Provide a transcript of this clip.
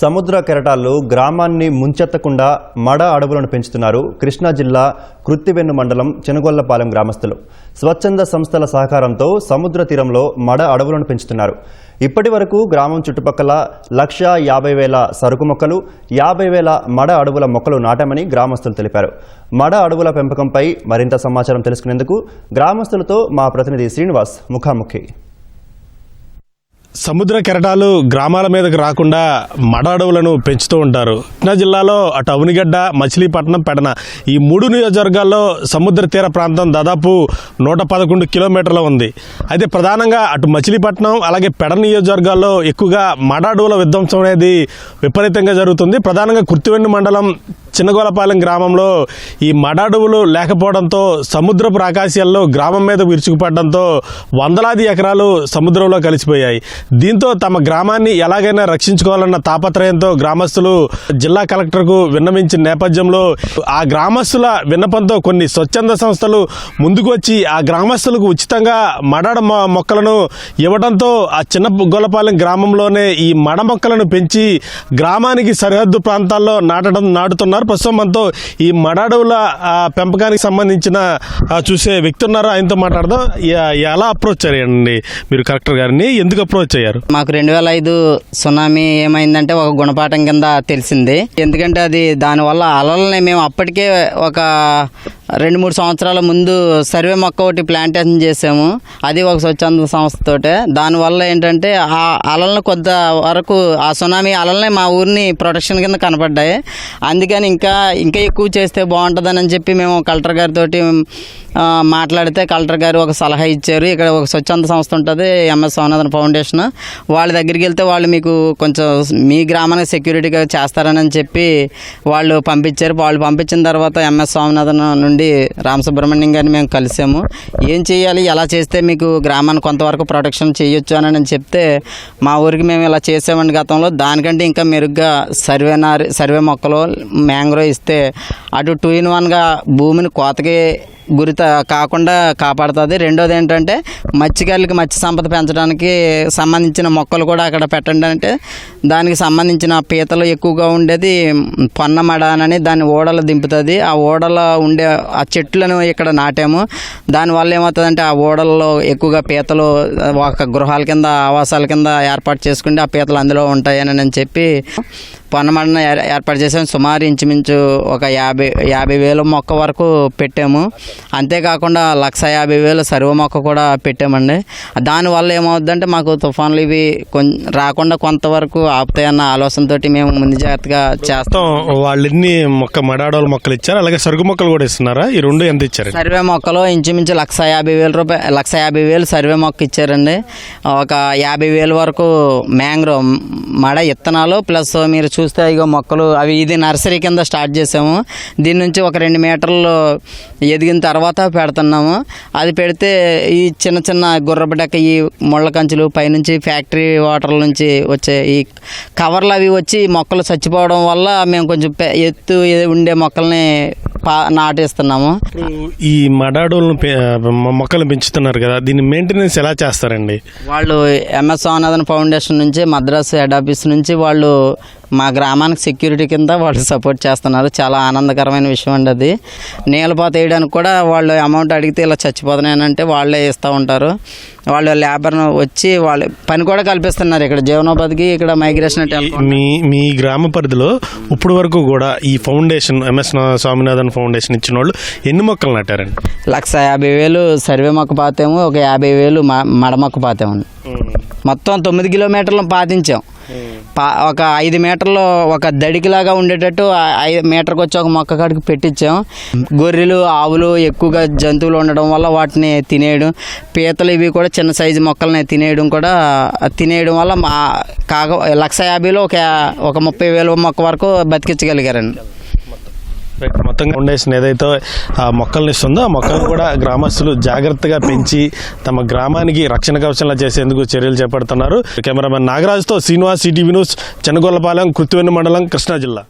సముద్ర కెరటాలు గ్రామాన్ని ముంచెత్తకుండా మడ అడవులను పెంచుతున్నారు కృష్ణా జిల్లా కృత్తివెన్ను మండలం చెనగొల్లపాలెం గ్రామస్తులు. స్వచ్ఛంద సంస్థల సహకారంతో సముద్ర తీరంలో మడ అడవులను పెంచుతున్నారు. ఇప్పటి వరకు గ్రామం చుట్టుపక్కల లక్ష యాభై వేల సరుకు మొక్కలు యాభై వేల మడ అడవుల మొక్కలు నాటామని గ్రామస్తులు తెలిపారు. మడ అడవుల పెంపకంపై మరింత సమాచారం తెలుసుకునేందుకు గ్రామస్తులతో మా ప్రతినిధి శ్రీనివాస్ ముఖాముఖి. సముద్ర కెరటాలు గ్రామాల మీదకి రాకుండా మడ అడవులను పెంచుతూ ఉంటారు. కృష్ణా జిల్లాలో అటు అవనిగడ్డ మచిలీపట్నం పెడన ఈ మూడు నియోజకవర్గాల్లో సముద్ర తీర ప్రాంతం దాదాపు నూట పదకొండు కిలోమీటర్ల ఉంది. అయితే ప్రధానంగా అటు మచిలీపట్నం అలాగే పెడ నియోజకవర్గాల్లో ఎక్కువగా మడ అడవుల విధ్వంసం అనేది విపరీతంగా జరుగుతుంది. ప్రధానంగా కుర్తివెండు మండలం చిన్నగోలపాలెం గ్రామంలో ఈ మడ అడవులు లేకపోవడంతో సముద్రపు ఆకాశాల్లో గ్రామం మీద విరుచుకుపడడంతో వందలాది ఎకరాలు సముద్రంలో కలిసిపోయాయి. దీంతో తమ గ్రామాన్ని ఎలాగైనా రక్షించుకోవాలన్న తాపత్రయంతో గ్రామస్తులు జిల్లా కలెక్టర్కు విన్నవించిన నేపథ్యంలో ఆ గ్రామస్తుల విన్నపంతో కొన్ని స్వచ్ఛంద సంస్థలు ముందుకు వచ్చి ఆ గ్రామస్తులకు ఉచితంగా మడ మొ- మొక్కలను ఇవ్వడంతో ఆ చిన్న గొల్లపాలెం గ్రామంలోనే ఈ మడ మొక్కలను పెంచి గ్రామానికి సరిహద్దు ప్రాంతాల్లో నాటడం నాటుతున్నారు. ప్రస్తుతం మనతో ఈ మడ అడవుల పెంపకానికి సంబంధించిన చూసే వ్యక్తి ఉన్నారు? ఆయనతో మాట్లాడదాం. ఎలా అప్రోచ్ చేయండి మీరు కలెక్టర్ గారిని? ఎందుకు అప్రోచ్ అయ్యారు మాకు రెండు వేల ఐదు సునామీ ఏమైందంటే ఒక గుణపాఠం కింద తెలిసింది. ఎందుకంటే అది దానివల్ల అలల్ని మేము అప్పటికే ఒక రెండు మూడు సంవత్సరాల ముందు సర్వే మొక్క ఒకటి ప్లాంటేషన్ చేసాము. అది ఒక స్వచ్ఛంద సంస్థతోటే దానివల్ల ఏంటంటే ఆ అలలను కొంత వరకు ఆ సునామీ అలల్ని మా ఊరిని ప్రొటెక్షన్ కింద కనపడ్డాయి. అందుకని ఇంకా ఇంకా ఎక్కువ చేస్తే బాగుంటుందని చెప్పి మేము కలెక్టర్ గారితో మాట్లాడితే కలెక్టర్ గారు ఒక సలహా ఇచ్చారు. ఇక్కడ ఒక స్వచ్ఛంద సంస్థ ఉంటుంది ఎంఎస్ స్వామినాథన్ ఫౌండేషన్. వాళ్ళ దగ్గరికి వెళ్తే వాళ్ళు మీకు కొంచెం మీ గ్రామానికి సెక్యూరిటీగా చేస్తారని చెప్పి వాళ్ళు పంపించారు. వాళ్ళు పంపించిన తర్వాత ఎంఎస్ స్వామినాథన్ నుండి నుండి సుబ్రహ్మణ్యం గారిని మేము కలిసాము. ఏం చేయాలి ఎలా చేస్తే మీకు గ్రామాన్ని కొంతవరకు ప్రొటెక్షన్ చేయొచ్చు అని నేను చెప్తే మా ఊరికి మేము ఇలా చేసామండి గతంలో. దానికంటే ఇంకా మెరుగ్గా సర్వే నారి సర్వే మొక్కలు మ్యాంగ్రో ఇస్తే అటు టూ ఇన్ వన్గా భూమిని కోతకి గురిత కాకుండా కాపాడుతుంది. రెండోది ఏంటంటే మత్స్యకారులకి మత్స్య సంపద పెంచడానికి సంబంధించిన మొక్కలు కూడా అక్కడ పెట్టండి అంటే దానికి సంబంధించిన పీతలు ఎక్కువగా ఉండేది పొన్నమడ అని దాన్ని ఓడలు దింపుతుంది. ఆ ఓడలో ఉండే ఆ చెట్లను ఇక్కడ నాటాము. దానివల్ల ఏమవుతుందంటే ఆ ఓడల్లో ఎక్కువగా పీతలు ఒక గృహాల కింద ఆవాసాల కింద ఏర్పాటు చేసుకుంటే ఆ పీతలు అందులో ఉంటాయని నేను చెప్పి పొన్నమడన ఏర్పాటు చేసాము సుమారు ఇంచుమించు ఒక యాభై యాభై వేల మొక్క వరకు పెట్టాము. అంతేకాకుండా లక్ష యాభై వేల సర్వ మొక్క కూడా పెట్టామండి. దానివల్ల ఏమవుద్దంటే మాకు తుఫాన్లు ఇవి కొం రాకుండా కొంతవరకు ఆపుతాయన్న ఆలోచనతోటి మేము ముందు జాగ్రత్తగా చేస్తాం. వాళ్ళన్ని మొక్క మడాడోళ్ళ మొక్కలు ఇచ్చారు? అలాగే సరుగు మొక్కలు కూడా ఇస్తున్నారు. ఈ రెండు ఎంత ఇచ్చారు సర్వే మొక్కలు ఇంచుమించు లక్ష యాభై వేల రూపాయలు లక్ష యాభై వేలు సర్వే మొక్క ఇచ్చారండి. ఒక యాభై వేల వరకు మ్యాంగ్రో మడ ఇత్తనాలు ప్లస్ మీరు చూస్తే ఇగో మొక్కలు అవి ఇది నర్సరీ కింద స్టార్ట్ చేసాము. దీని నుంచి ఒక రెండు మీటర్లు ఎదిగిన తర్వాత పెడుతున్నాము. అది పెడితే ఈ చిన్న చిన్న గుర్రబడక ఈ ముళ్ళ కంచులు పైనుంచి ఫ్యాక్టరీ వాటర్ల నుంచి వచ్చే ఈ కవర్లు అవి వచ్చి మొక్కలు చచ్చిపోవడం వల్ల మేము కొంచెం ఎత్తు ఉండే మొక్కల్ని పా నాటేస్తున్నాము ఇప్పుడు ఈ మడ అడవులను పె- మొక్కలు పెంచుతున్నారు కదా దీన్ని మెయింటెనెన్స్ ఎలా చేస్తారండి? వాళ్ళు ఎంఎస్ స్వామినాథన్ ఫౌండేషన్ నుంచి మద్రాసు హెడ్ ఆఫీస్ నుంచి వాళ్ళు మా గ్రామానికి సెక్యూరిటీ కింద వాళ్ళు సపోర్ట్ చేస్తున్నారు. చాలా ఆనందకరమైన విషయం అండి అది. నీళ్ళపోత వేయడానికి కూడా వాళ్ళు అమౌంట్ అడిగితే ఇలా చచ్చిపోతున్నాయనంటే వాళ్ళే ఇస్తూ ఉంటారు. వాళ్ళు లేబర్ను వచ్చి వాళ్ళు పని కూడా కల్పిస్తున్నారు ఇక్కడ. జీవనోపాధికి ఇక్కడ మైగ్రేషన్ మీ మీ గ్రామ పరిధిలో ఇప్పుడు వరకు కూడా ఈ ఫౌండేషన్ ఎంఎస్ స్వామినాథన్ ఫౌండేషన్ ఇచ్చిన వాళ్ళు ఎన్ని మొక్కలు నాటారండి? లక్ష యాభై వేలు సర్వే మొక్క పాతేమో ఒక యాభై వేలు మ- మడ మొక్క పాతేమండి మొత్తం తొమ్మిది కిలోమీటర్లు పాతించాం. ఒక ఐదు మీటర్లు ఒక దడికిలాగా ఉండేటట్టు ఐదు మీటర్కి వచ్చి ఒక మొక్క కాడికి పెట్టించాం గొర్రెలు ఆవులు ఎక్కువగా జంతువులు ఉండడం వల్ల వాటిని తినేయడం పీతలు ఇవి కూడా చిన్న సైజు మొక్కల్ని తినేయడం కూడా తినేయడం వల్ల మా కాక లక్ష యాభైలో ఒక ఒక ముప్పై వేల మొక్క వరకు బతికించగలిగారండి. మొత్తంగా ఫౌండేషన్ ఏదైతే ఆ మొక్కల్ని ఇస్తుందో ఆ మొక్కలు కూడా గ్రామస్తులు జాగ్రత్తగా పెంచి తమ గ్రామానికి రక్షణ కవచంలా చేసేందుకు చర్యలు చేపడుతున్నారు. కెమెరామెన్ నాగరాజుతో శ్రీనివాస్ సిటీవీ న్యూస్ చెన్నగొల్లపాలెం కుత్తివెన్ను మండలం కృష్ణా జిల్లా.